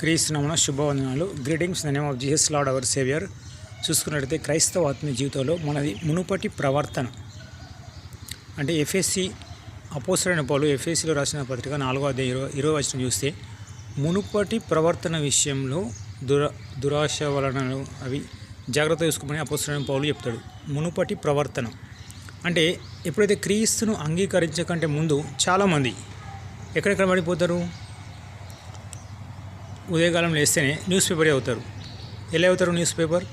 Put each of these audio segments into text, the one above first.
క్రీస్తునమున శుభవందనాలు. Greetings the name of Jesus lord our saviour చూసుకున్నట్లయితే క్రైస్తవ ఆత్మీయ జీవితంలో మనది మునుపటి ప్రవర్తన. అంటే ఎఫ్ఎస్సి అపోసరైన పౌలు ఎఫ్ఎస్సిలో రాసిన పత్రిక నాలుగో అధ్యాయ ఇరవై ఇరవై వచ్చిన చూస్తే మునుపటి ప్రవర్తన విషయంలో దుర దురాశ వలన అవి జాగ్రత్త చూసుకోమని అపోసరైన పౌలు చెప్తాడు. మునుపటి ప్రవర్తన. అంటే ఎప్పుడైతే క్రీస్తును అంగీకరించకంటే ముందు చాలామంది ఎక్కడెక్కడ పడిపోతారు? ఉదయకాలం లేస్తేనే న్యూస్ పేపర్ చదువుతారు ఎలా అవుతారు న్యూస్ పేపర్?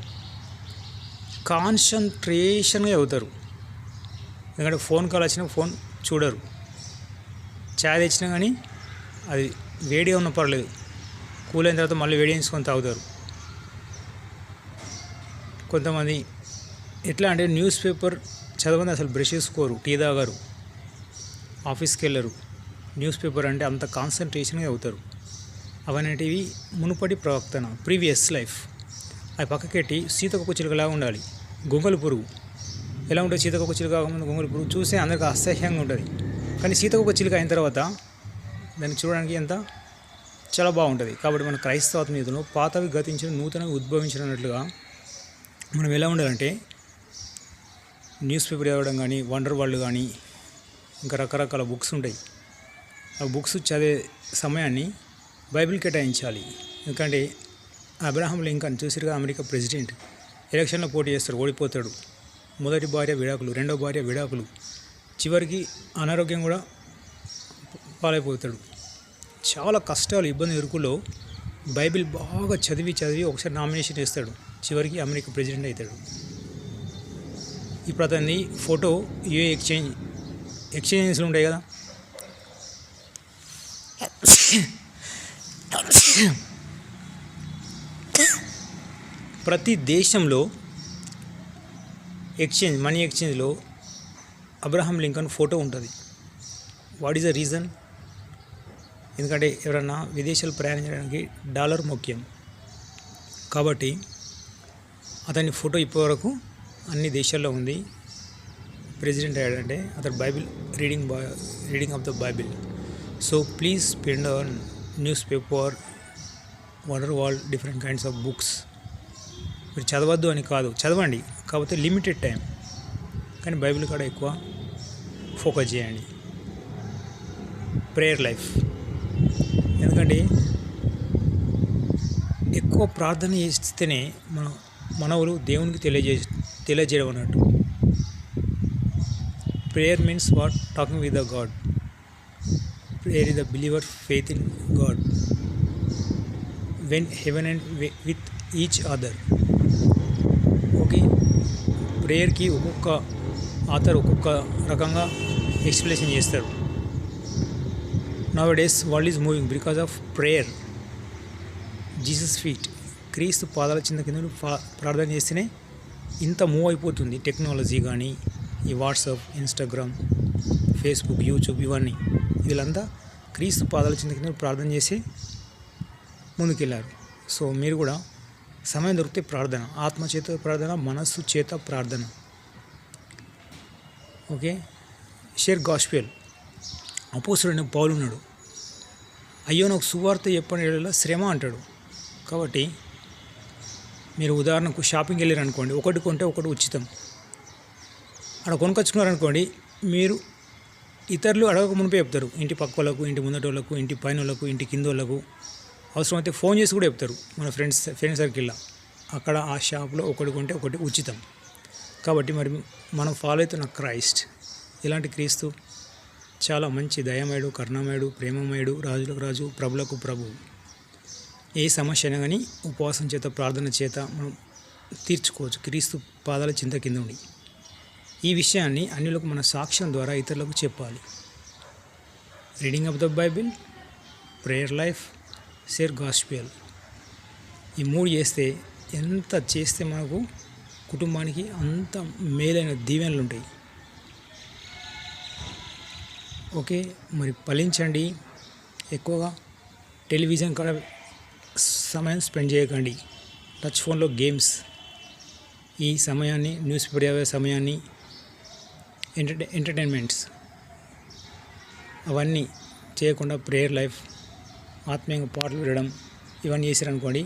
కాన్సన్ట్రేషన్గా చదువుతారు ఎందుకంటే ఫోన్ కాల్ వచ్చినా ఫోన్ చూడరు. ఛాయ్ తెచ్చినా కానీ అది వేడిగా ఉన్న పర్లేదు. కూల్ అయిన తర్వాత మళ్ళీ వేడి చేసుకొని తాగుతారు. కొంతమంది ఎట్లా అంటే న్యూస్ పేపర్ చదవని అసలు బ్రష్ చేసుకోరు. టీ తాగారు. ఆఫీస్కి వెళ్ళరు. న్యూస్ పేపర్ అంటే అంత కాన్సన్ట్రేషన్గా అవుతారు. అవనేటివి మునుపటి ప్రవర్తన ప్రీవియస్ లైఫ్. అవి పక్కకెట్టి సీతకొక చిలుకలా ఉండాలి. గొంగలు పురుగు. ఎలా ఉంటుంది సీతకొక చిలుక కాకముందు గొంగలు పురుగు? చూస్తే అందరికీ అసహ్యంగా ఉంటుంది. కానీ సీతకొక చిలుక అయిన తర్వాత దాన్ని చూడడానికి ఎంత? చాలా బాగుంటుంది. కాబట్టి మన క్రైస్తవాత్మీయతలో పాతవి గతించిన నూతనవి ఉద్భవించినట్లుగా మనం ఎలా ఉండాలంటే న్యూస్ పేపర్ చదవడం కానీ వండర్ వరల్డ్ కానీ ఇంకా రకరకాల బుక్స్ ఉంటాయి. ఆ బుక్స్ చదివే సమయాన్ని బైబిల్ కేటాయించాలి. ఎందుకంటే అబ్రహాం లింకన్ చూసిరుగా అమెరికా ప్రెసిడెంట్. ఎలక్షన్లో పోటీ చేస్తాడు ఓడిపోతాడు. మొదటి భార్య విడాకులు రెండో భార్య విడాకులు. చివరికి అనారోగ్యం కూడా పాలైపోతాడు. చాలా కష్టాలు ఇబ్బంది ఇరుకులో బైబిల్ బాగా చదివి చదివి ఒకసారి నామినేషన్ చేస్తాడు చివరికి అమెరికా ప్రెసిడెంట్ అవుతాడు. ఇప్పుడు అతన్ని ఫోటో యూఏ ఎక్స్చేంజ్ ఎక్స్చేంజెస్లు ఉంటాయి కదా. ప్రతి దేశంలో ఎక్స్చేంజ్ మనీ ఎక్స్చేంజ్లో అబ్రహం లింకన్ ఫోటో ఉంటుంది. వాట్ ఈస్ ద రీజన్ ఎందుకంటే ఎవరన్నా విదేశాలు ప్రయాణించడానికి డాలర్ ముఖ్యం. కాబట్టి అతని ఫోటో ఇప్పటివరకు అన్ని దేశాల్లో ఉంది. ప్రెసిడెంట్ అయ్యాడంటే అతడు బైబిల్ రీడింగ్ బా reading of the Bible. So please spend on newspaper wonder wall different kinds of books మీరు చదవద్దు అని కాదు చదవండి. కాకపోతే లిమిటెడ్ టైం కానీ బైబిల్ కాడ ఎక్కువ ఫోకస్ చేయండి. ప్రేయర్ లైఫ్ ఎందుకంటే ఎక్కువ ప్రార్థన చేస్తేనే మన మనవులు దేవునికి తెలియజే తెలియజేయడం అన్నట్టు prayer means what talking with the God prayer is the believer faith in God when heaven and with each other. Okay ప్రేయర్కి ఒక్కొక్క ఆథర్ ఒక్కొక్క రకంగా ఎక్స్ప్లెనేషన్ చేస్తారు. Nowadays world is moving because of prayer Jesus feet Christ పాదాల చింద కింద ప్రార్థన చేస్తేనే ఇంత move అయిపోతుంది టెక్నాలజీ కానీ ఈ వాట్సాప్ ఇన్స్టాగ్రామ్ ఫేస్బుక్ యూట్యూబ్ ఇవన్నీ. వీళ్ళంతా క్రీస్తు పాదాల చిన్న కింద ప్రార్థన చేసి ముందుకెళ్ళారు. సో మీరు కూడా సమయం దొరికితే ప్రార్థన ఆత్మ చేత ప్రార్థన మనస్సు చేత ప్రార్థన. ఓకే? షేర్ గాస్పెల్ అపోసుడైన పౌలున్నాడు. అయ్యో నాకు సువార్త చెప్పని శ్రమ అంటాడు. కాబట్టి మీరు ఉదాహరణకు షాపింగ్ వెళ్ళారు అనుకోండి ఒకటి కొంటే ఒకటి ఉచితం. అక్కడ కొనుకొచ్చుకున్నారనుకోండి మీరు ఇతరులు అడగక మునిపే చెప్తారు. ఇంటి పక్క వాళ్ళకు ఇంటి ముందటి వాళ్ళకు ఇంటి పైన వాళ్ళకు ఇంటి కింద వాళ్ళకు అవసరమైతే ఫోన్ చేసి కూడా చెప్తారు మన ఫ్రెండ్స్ ఫ్రెండ్ సర్కిల్లో అక్కడ ఆ షాప్లో ఒకటి కొంటే ఒకటి ఉచితం. కాబట్టి మరి మనం ఫాలో అవుతున్న క్రైస్ట్ ఇలాంటి క్రీస్తు చాలా మంచి దయమయుడు కరుణమయుడు ప్రేమమయుడు రాజులకు రాజు ప్రభులకు ప్రభు. ఏ సమస్య అయినా కానీ ఉపవాసం చేత ప్రార్థన చేత మనం తీర్చుకోవచ్చు. క్రీస్తు పాదాల చింత కింద ఉండి. ఈ విషయాన్ని అన్నిలకు మన సాక్ష్యం ద్వారా ఇతరులకు చెప్పాలి. Reading of the Bible prayer life share gospel. ఈ మూడు చేస్తే ఎంత చేస్తే మనకు కుటుంబానికి అంత మేలైన దీవెనలు ఉంటాయి. ఓకే మరి ఫలించండి. ఎక్కువగా టెలివిజన్ కాడ సమయం స్పెండ్ చేయకండి. టచ్ ఫోన్లో గేమ్స్. ఈ సమయాన్ని న్యూస్ పేపర్ సమయాన్ని ఎంటర్టై ఎంటర్టైన్మెంట్స్. అవన్నీ చేయకుండా ప్రేయర్ లైఫ్ ఆత్మీయంగా పాటలు వినడం ఇవన్నీ చేశారనుకోండి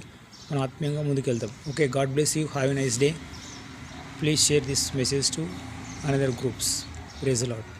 మనం ఆత్మీయంగా ముందుకెళ్తాం. Okay God bless you have a nice day. Please share this message to another groups. Praise Lord